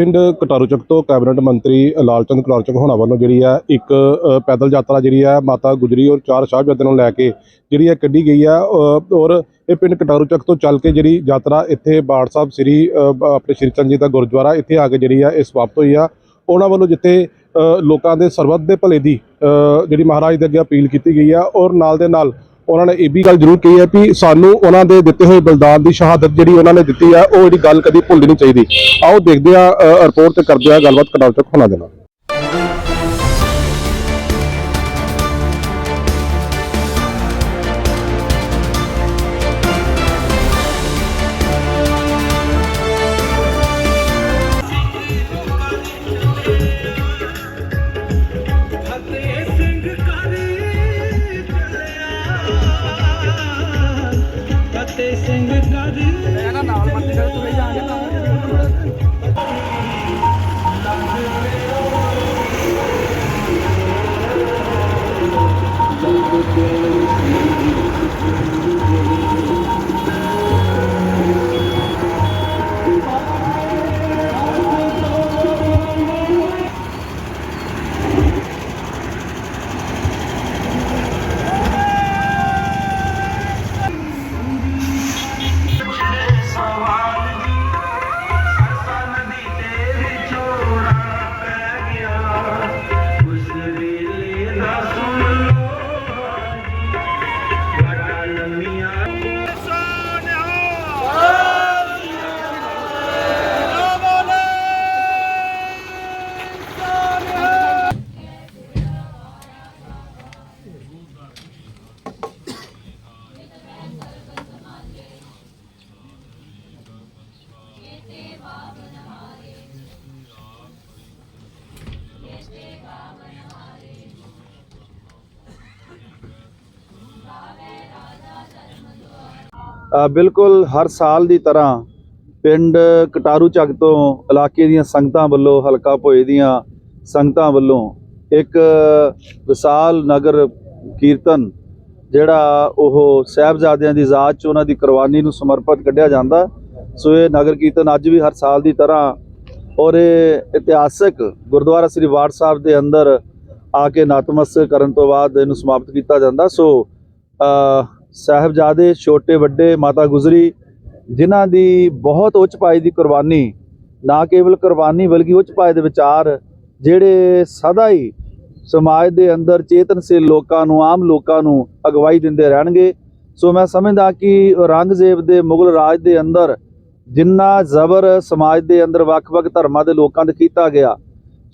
ਪਿੰਡ ਕਟਾਰੂ ਚੱਕ ਤੋਂ ਕੈਬਨਿਟ ਮੰਤਰੀ ਲਾਲਚੰਦ ਕਟਾਰੂ ਚੱਕ ਹੋਣਾ ਵੱਲੋਂ ਜਿਹੜੀ ਆ ਇੱਕ ਪੈਦਲ ਯਾਤਰਾ ਜਿਹੜੀ ਆ ਮਾਤਾ ਗੁਜਰੀ ਔਰ ਚਾਰ ਸਾਹਿਬਜ਼ਾਦਿਆਂ ਨੂੰ ਲੈ ਕੇ ਜਿਹੜੀ ਆ ਕੱਢੀ ਗਈ ਆ ਔਰ ਇਹ ਪਿੰਡ ਕਟਾਰੂ ਚੱਕ ਤੋਂ ਚੱਲ ਕੇ ਜਿਹੜੀ ਯਾਤਰਾ ਇੱਥੇ ਬਾੜ ਸਾਹਿਬ ਸ੍ਰੀ ਆਪਣੇ ਸ੍ਰੀ ਚੰਦ ਜੀ ਦਾ ਗੁਰਦੁਆਰਾ ਇੱਥੇ ਆ ਕੇ ਜਿਹੜੀ ਆ ਇਹ ਸਮਾਪਤ ਹੋਈ ਆ। ਉਹਨਾਂ ਵੱਲੋਂ ਜਿੱਥੇ ਲੋਕਾਂ ਦੇ ਸਰਬੱਤ ਦੇ ਭਲੇ ਦੀ ਜਿਹੜੀ ਮਹਾਰਾਜ ਦੇ ਅੱਗੇ ਅਪੀਲ ਕੀਤੀ ਗਈ ਆ ਔਰ ਨਾਲ ਦੇ ਨਾਲ ਉਹਨਾਂ ਨੇ ਇਹ ਵੀ ਗੱਲ ਜ਼ਰੂਰ ਕਹੀ ਹੈ ਕਿ ਸਾਨੂੰ ਉਹਨਾਂ ਦੇ ਦਿੱਤੇ ਹੋਏ ਬਲਿਦਾਨ ਦੀ ਸ਼ਹਾਦਤ ਜਿਹੜੀ ਉਹਨਾਂ ਨੇ ਦਿੱਤੀ ਆ ਉਹ ਜਿਹੜੀ ਗੱਲ ਕਦੀ ਭੁੱਲਣੀ ਨਹੀਂ ਚਾਹੀਦੀ। ਆਓ ਦੇਖਦੇ ਆ ਰਿਪੋਰਟ ਤੇ ਕਰਦੇ ਆ ਗੱਲਬਾਤ ਕਟਾਰ ਤੱਕ ਹੋਣਾ ਦੇ ਬਿਲਕੁਲ ਹਰ ਸਾਲ ਦੀ ਤਰ੍ਹਾਂ ਪਿੰਡ ਕਟਾਰੂ ਚੱਕ ਤੋਂ ਇਲਾਕੇ ਦੀਆਂ ਸੰਗਤਾਂ ਵੱਲੋਂ, ਹਲਕਾ ਭੋਏ ਦੀਆਂ ਸੰਗਤਾਂ ਵੱਲੋਂ ਇੱਕ ਵਿਸ਼ਾਲ ਨਗਰ ਕੀਰਤਨ ਜਿਹੜਾ ਉਹ ਸਾਹਿਬਜ਼ਾਦਿਆਂ ਦੀ ਜ਼ਾਤ 'ਚ ਉਹਨਾਂ ਦੀ ਕੁਰਬਾਨੀ ਨੂੰ ਸਮਰਪਿਤ ਕੱਢਿਆ ਜਾਂਦਾ। ਸੋ ਇਹ ਨਗਰ ਕੀਰਤਨ ਅੱਜ ਵੀ ਹਰ ਸਾਲ ਦੀ ਤਰ੍ਹਾਂ ਔਰ ਇਹ ਇਤਿਹਾਸਕ ਗੁਰਦੁਆਰਾ ਸ੍ਰੀ ਵਾੜ ਸਾਹਿਬ ਦੇ ਅੰਦਰ ਆ ਕੇ ਨਤਮਸਤਕ ਕਰਨ ਤੋਂ ਬਾਅਦ ਇਹਨੂੰ ਸਮਾਪਤ ਕੀਤਾ ਜਾਂਦਾ। ਸੋ ਸਾਹਿਬਜ਼ਾਦੇ ਛੋਟੇ ਵੱਡੇ ਮਾਤਾ ਗੁਜਰੀ ਜਿਨ੍ਹਾਂ ਦੀ ਬਹੁਤ ਉੱਚ ਪਾਏ ਦੀ ਕੁਰਬਾਨੀ, ਨਾ ਕੇਵਲ ਕੁਰਬਾਨੀ ਬਲਕਿ ਉੱਚ ਪਾਏ ਦੇ ਵਿਚਾਰ ਜਿਹੜੇ ਸਦਾ ਹੀ ਸਮਾਜ ਦੇ ਅੰਦਰ ਚੇਤਨਸ਼ੀਲ ਲੋਕਾਂ ਨੂੰ, ਆਮ ਲੋਕਾਂ ਨੂੰ ਅਗਵਾਈ ਦਿੰਦੇ ਰਹਿਣਗੇ। ਸੋ ਮੈਂ ਸਮਝਦਾ ਕਿ ਔਰੰਗਜ਼ੇਬ ਦੇ ਮੁਗਲ ਰਾਜ ਦੇ ਅੰਦਰ ਜਿੰਨਾ ਜ਼ਬਰ ਸਮਾਜ ਦੇ ਅੰਦਰ ਵੱਖ-ਵੱਖ ਧਰਮਾਂ ਦੇ ਲੋਕਾਂ ਤੇ ਕੀਤਾ ਗਿਆ,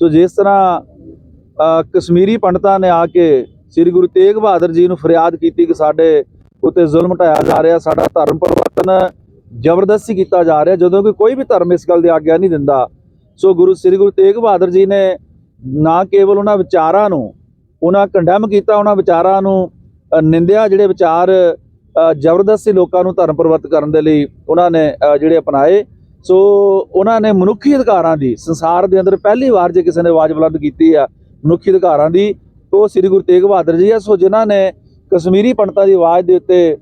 ਸੋ ਜਿਸ ਤਰ੍ਹਾਂ ਕਸ਼ਮੀਰੀ ਪੰਡਤਾਂ ਨੇ ਆ ਕੇ ਸ੍ਰੀ ਗੁਰੂ ਤੇਗ ਬਹਾਦਰ ਜੀ ਨੂੰ ਫਰਿਆਦ ਕੀਤੀ ਕਿ ਸਾਡੇ ਉੱਤੇ ਜ਼ੁਲਮ ਢਾਇਆ ਜਾ ਰਿਹਾ, ਸਾਡਾ ਧਰਮ ਪਰਿਵਰਤਨ ਜ਼ਬਰਦਸਤੀ ਕੀਤਾ ਜਾ ਰਿਹਾ, ਜਦੋਂ ਕਿ ਕੋਈ ਵੀ ਧਰਮ ਇਸ ਗੱਲ ਦੀ ਆਗਿਆ ਨਹੀਂ ਦਿੰਦਾ। ਸੋ ਗੁਰੂ, ਸ੍ਰੀ ਗੁਰੂ ਤੇਗ ਬਹਾਦਰ ਜੀ ਨੇ ਨਾ ਕੇਵਲ ਉਹਨਾਂ ਵਿਚਾਰਾਂ ਨੂੰ, ਉਹਨਾਂ ਕੰਡੈਮ ਕੀਤਾ, ਉਹਨਾਂ ਵਿਚਾਰਾਂ ਨੂੰ ਨਿੰਦਿਆ, ਜਿਹੜੇ ਵਿਚਾਰ ਜ਼ਬਰਦਸਤੀ ਲੋਕਾਂ ਨੂੰ ਧਰਮ ਪਰਿਵਰਤਨ ਕਰਨ ਦੇ ਲਈ ਉਹਨਾਂ ਨੇ ਜਿਹੜੇ ਅਪਣਾਏ, ਸੋ ਉਹਨਾਂ ਨੇ ਮਨੁੱਖੀ ਅਧਿਕਾਰਾਂ ਦੀ, ਸੰਸਾਰ ਦੇ ਅੰਦਰ ਪਹਿਲੀ ਵਾਰ ਜੇ ਕਿਸੇ ਨੇ ਆਵਾਜ਼ ਬੁਲੰਦ ਕੀਤੀ ਆ, ਮਨੁੱਖੀ ਅਧਿਕਾਰਾਂ ਦੀ, ਉਹ ਸ੍ਰੀ ਗੁਰੂ ਤੇਗ ਬਹਾਦਰ ਜੀ ਆ, ਸੋ ਜਿਨ੍ਹਾਂ ਨੇ ਕਸ਼ਮੀਰੀ ਪੰਡਤਾਂ ਦੀ ਆਵਾਜ਼ ਦੇ ਉੱਤੇ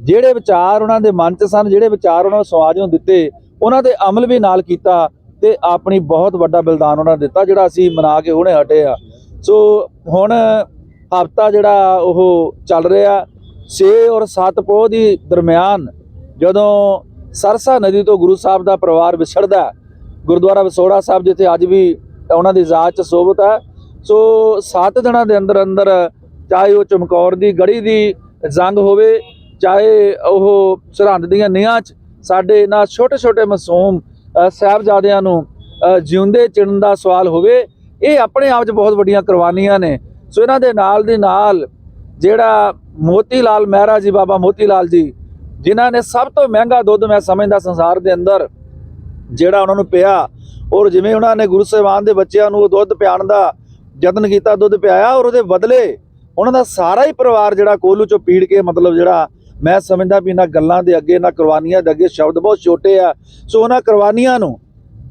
ਜਿਹੜੇ ਵਿਚਾਰ ਉਹਨਾਂ ਦੇ ਮਨ 'ਚ ਸਨ, ਜਿਹੜੇ ਵਿਚਾਰ ਉਹਨਾਂ ਨੂੰ ਸਮਾਜ ਨੂੰ ਦਿੱਤੇ, ਉਹਨਾਂ ਤੇ ਅਮਲ ਵੀ ਨਾਲ ਕੀਤਾ ਤੇ ਆਪਣੀ ਬਹੁਤ ਵੱਡਾ ਬਲਿਦਾਨ ਉਹਨਾਂ ਨੇ ਦਿੱਤਾ, ਜਿਹੜਾ ਅਸੀਂ ਮਨਾ ਕੇ ਹੁਣੇ ਹਟੇ ਆ। ਸੋ ਹੁਣ ਹਫਤਾ ਜਿਹੜਾ ਉਹ ਚੱਲ ਰਿਹਾ 6 ਔਰ 7 ਪੋਹ ਦੀ ਦਰਮਿਆਨ ਜਦੋਂ ਸਰਸਾ ਨਦੀ ਤੋਂ ਗੁਰੂ ਸਾਹਿਬ ਦਾ ਪਰਿਵਾਰ ਵਿਛੜਦਾ, ਗੁਰਦੁਆਰਾ ਵਿਸੋੜਾ ਸਾਹਿਬ ਜਿੱਥੇ ਅੱਜ ਵੀ ਉਹਨਾਂ ਦੀ ਜ਼ਾਤ 'ਚ ਸੋਭਤ ਹੈ। ਸੋ 7 ਦਿਨਾਂ ਦੇ ਅੰਦਰ ਅੰਦਰ ਚਾਹੇ ਉਹ ਚਮਕੌਰ ਦੀ ਗੜੀ ਦੀ ਜੰਗ ਹੋਵੇ, ਚਾਹੇ ਉਹ ਸਰਹੰਦ ਦੀਆਂ ਨੀਹਾਂ 'ਚ ਸਾਡੇ ਇਹਨਾਂ ਛੋਟੇ ਛੋਟੇ ਮਾਸੂਮ ਸਾਹਿਬਜ਼ਾਦਿਆਂ ਨੂੰ ਜਿਉਂਦੇ ਚਿਣਨ ਦਾ ਸਵਾਲ ਹੋਵੇ, ਇਹ ਆਪਣੇ ਆਪ 'ਚ ਬਹੁਤ ਵੱਡੀਆਂ ਕੁਰਬਾਨੀਆਂ ਨੇ। ਸੋ ਇਹਨਾਂ ਦੇ ਨਾਲ ਦੀ ਨਾਲ ਜਿਹੜਾ ਮੋਤੀ ਲਾਲ ਮਹਿਰਾ ਜੀ, ਬਾਬਾ ਮੋਤੀ ਲਾਲ ਜੀ, ਜਿਨ੍ਹਾਂ ਨੇ ਸਭ ਤੋਂ ਮਹਿੰਗਾ ਦੁੱਧ ਮੈਂ ਸਮਝਦਾ ਸੰਸਾਰ ਦੇ ਅੰਦਰ, ਜਿਹੜਾ ਉਹਨਾਂ ਨੂੰ ਪਿਆ, ਔਰ ਜਿਵੇਂ ਉਹਨਾਂ ਨੇ ਗੁਰੂ ਸਾਹਿਬਾਨ ਦੇ ਬੱਚਿਆਂ ਨੂੰ ਉਹ ਦੁੱਧ ਪਿਆਉਣ ਦਾ ਯਤਨ ਕੀਤਾ, ਦੁੱਧ ਪਿਆਇਆ ਔਰ ਉਹਦੇ ਬਦਲੇ ਉਹਨਾਂ ਦਾ ਸਾਰਾ ਹੀ ਪਰਿਵਾਰ ਜਿਹੜਾ ਕੋਲੂ ਚੋਂ ਪੀੜ ਕੇ ਮਤਲਬ ਜਿਹੜਾ ਮੈਂ ਸਮਝਦਾ ਵੀ ਇਹਨਾਂ ਗੱਲਾਂ ਦੇ ਅੱਗੇ, ਇਹਨਾਂ ਕੁਰਬਾਨੀਆਂ ਦੇ ਅੱਗੇ ਸ਼ਬਦ ਬਹੁਤ ਛੋਟੇ ਆ। ਸੋ ਉਹਨਾਂ ਕੁਰਬਾਨੀਆਂ ਨੂੰ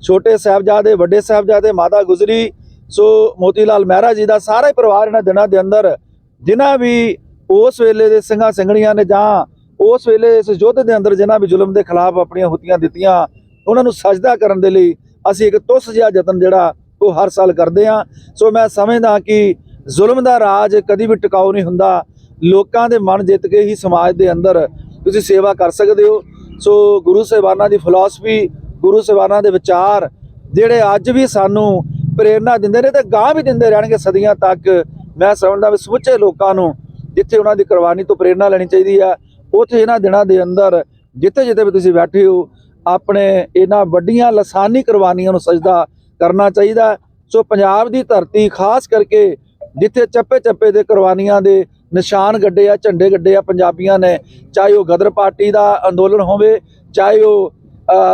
ਛੋਟੇ ਸਾਹਿਬਜ਼ਾਦੇ, ਵੱਡੇ ਸਾਹਿਬਜ਼ਾਦੇ, ਮਾਤਾ ਗੁਜਰੀ, ਸੋ ਮੋਤੀ ਲਾਲ ਮਹਿਰਾ ਜੀ ਦਾ ਸਾਰਾ ਹੀ ਪਰਿਵਾਰ ਇਹਨਾਂ ਦਿਨਾਂ ਦੇ ਅੰਦਰ, ਜਿਨ੍ਹਾਂ ਵੀ ਉਸ ਵੇਲੇ ਦੇ ਸਿੰਘਾਂ ਸਿੰਘਣੀਆਂ ਨੇ ਜਾਂ ਉਸ ਵੇਲੇ ਇਸ ਯੁੱਧ ਦੇ ਅੰਦਰ ਜਿਨ੍ਹਾਂ ਵੀ ਜ਼ੁਲਮ ਦੇ ਖਿਲਾਫ ਆਪਣੀਆਂ ਹੁਤੀਆਂ ਦਿੱਤੀਆਂ, ਉਹਨਾਂ ਨੂੰ ਸਜਦਾ ਕਰਨ ਦੇ ਲਈ ਅਸੀਂ ਇੱਕ ਤੁਸ ਜਿਹਾ ਯਤਨ ਜਿਹੜਾ ਉਹ ਹਰ ਸਾਲ ਕਰਦੇ ਆ ਸੋ ਮੈਂ ਸਮਝਦਾ ਕਿ ਜ਼ੁਲਮ ਦਾ ਰਾਜ ਕਦੀ ਵੀ ਟਿਕਾਊ ਨਹੀਂ ਹੁੰਦਾ। ਲੋਕਾਂ ਦੇ ਮਨ ਜਿੱਤ ਕੇ ਹੀ ਸਮਾਜ ਦੇ ਅੰਦਰ ਤੁਸੀਂ ਸੇਵਾ ਕਰ ਸਕਦੇ ਹੋ। ਸੋ ਗੁਰੂ ਸਾਹਿਬਾਨਾਂ ਦੀ ਫਿਲਾਸਫੀ ਗੁਰੂ ਸਾਹਿਬਾਨਾਂ ਦੇ ਵਿਚਾਰ ਜਿਹੜੇ ਅੱਜ ਵੀ ਸਾਨੂੰ ਪ੍ਰੇਰਣਾ ਦਿੰਦੇ ਨੇ ਤੇ ਗਾਂ ਵੀ ਦਿੰਦੇ ਰਹਿਣਗੇ ਸਦੀਆਂ ਤੱਕ। ਮੈਂ ਸਮਝਦਾ ਵੀ ਸਮੁੱਚੇ ਲੋਕਾਂ ਨੂੰ ਜਿੱਥੇ ਉਹਨਾਂ ਦੀ ਕੁਰਬਾਨੀ ਤੋਂ ਪ੍ਰੇਰਣਾ ਲੈਣੀ ਚਾਹੀਦੀ ਆ, ਉੱਥੇ ਇਹਨਾਂ ਦਿਨਾਂ ਦੇ ਅੰਦਰ ਜਿੱਥੇ ਜਿੱਥੇ ਵੀ ਤੁਸੀਂ ਬੈਠੇ ਹੋ, ਆਪਣੇ ਇਹਨਾਂ ਵੱਡੀਆਂ ਲਸਾਨੀ ਕੁਰਬਾਨੀਆਂ ਨੂੰ ਸਜਦਾ ਕਰਨਾ ਚਾਹੀਦਾ। ਸੋ ਪੰਜਾਬ ਦੀ ਧਰਤੀ ਖਾਸ ਕਰਕੇ ਜਿੱਥੇ ਚੱਪੇ ਚੱਪੇ ਦੇ ਕੁਰਬਾਨੀਆਂ ਦੇ ਨਿਸ਼ਾਨ ਗੱਡੇ ਆ, ਝੰਡੇ ਗੱਡੇ ਆ ਪੰਜਾਬੀਆਂ ਨੇ, ਚਾਹੇ ਉਹ ਗਦਰ ਪਾਰਟੀ ਦਾ ਅੰਦੋਲਨ ਹੋਵੇ, ਚਾਹੇ ਉਹ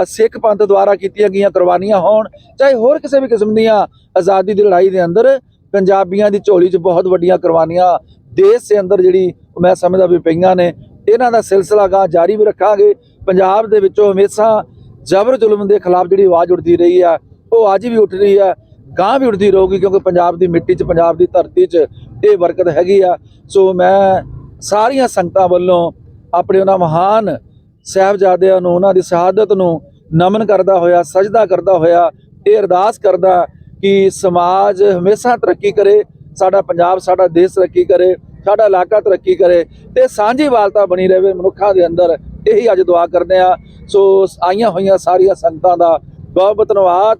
ਸਿੱਖ ਪੰਥ ਦੁਆਰਾ ਕੀਤੀਆਂ ਗਈਆਂ ਕੁਰਬਾਨੀਆਂ ਹੋਣ, ਚਾਹੇ ਹੋਰ ਕਿਸੇ ਵੀ ਕਿਸਮ ਦੀਆਂ ਆਜ਼ਾਦੀ ਦੀ ਲੜਾਈ ਦੇ ਅੰਦਰ ਪੰਜਾਬੀਆਂ ਦੀ ਝੋਲੀ 'ਚ ਬਹੁਤ ਵੱਡੀਆਂ ਕੁਰਬਾਨੀਆਂ ਦੇਸ਼ ਦੇ ਅੰਦਰ ਜਿਹੜੀ ਮੈਂ ਸਮਝਦਾ ਵੀ ਪਈਆਂ ਨੇ, ਇਹਨਾਂ ਦਾ ਸਿਲਸਿਲਾ ਗਾ ਜਾਰੀ ਵੀ ਰੱਖਾਂਗੇ। ਪੰਜਾਬ ਦੇ ਵਿੱਚੋਂ ਹਮੇਸ਼ਾ ਜ਼ਬਰ ਜ਼ੁਲਮ ਦੇ ਖਿਲਾਫ ਜਿਹੜੀ ਆਵਾਜ਼ ਉੱਠਦੀ ਰਹੀ ਆ, ਉਹ ਅੱਜ ਵੀ ਉੱਠ ਰਹੀ ਆ। ਗਾਂ ਵੀ ਉੱਠਦੀ ਰਹੂਗੀ ਕਿਉਂਕਿ ਪੰਜਾਬ ਦੀ ਮਿੱਟੀ 'ਚ, ਪੰਜਾਬ ਦੀ ਧਰਤੀ 'ਚ ਇਹ ਬਰਕਤ ਹੈਗੀ ਆ। ਸੋ ਮੈਂ ਸਾਰੀਆਂ ਸੰਗਤਾਂ ਵੱਲੋਂ ਆਪਣੇ ਉਹਨਾਂ ਮਹਾਨ ਸਾਹਿਬਜ਼ਾਦਿਆਂ ਨੂੰ, ਉਹਨਾਂ ਦੀ ਸ਼ਹਾਦਤ ਨੂੰ ਨਮਨ ਕਰਦਾ ਹੋਇਆ, ਸਜਦਾ ਕਰਦਾ ਹੋਇਆ, ਇਹ ਅਰਦਾਸ ਕਰਦਾ ਕਿ ਸਮਾਜ ਹਮੇਸ਼ਾ ਤਰੱਕੀ ਕਰੇ, ਸਾਡਾ ਪੰਜਾਬ, ਸਾਡਾ ਦੇਸ਼ ਤਰੱਕੀ ਕਰੇ, ਸਾਡਾ ਇਲਾਕਾ ਤਰੱਕੀ ਕਰੇ ਤੇ ਸਾਂਝੀ ਵਾਲਤਾ ਬਣੀ ਰਹੇ ਮਨੁੱਖਾਂ ਦੇ ਅੰਦਰ। ਇਹੀ ਅੱਜ ਦੁਆ ਕਰਦੇ ਆ। ਸੋ ਆਈਆਂ ਹੋਈਆਂ ਸਾਰੀਆਂ ਸੰਗਤਾਂ ਦਾ ਬਹੁਤ ਬਹੁਤ ਧੰਨਵਾਦ।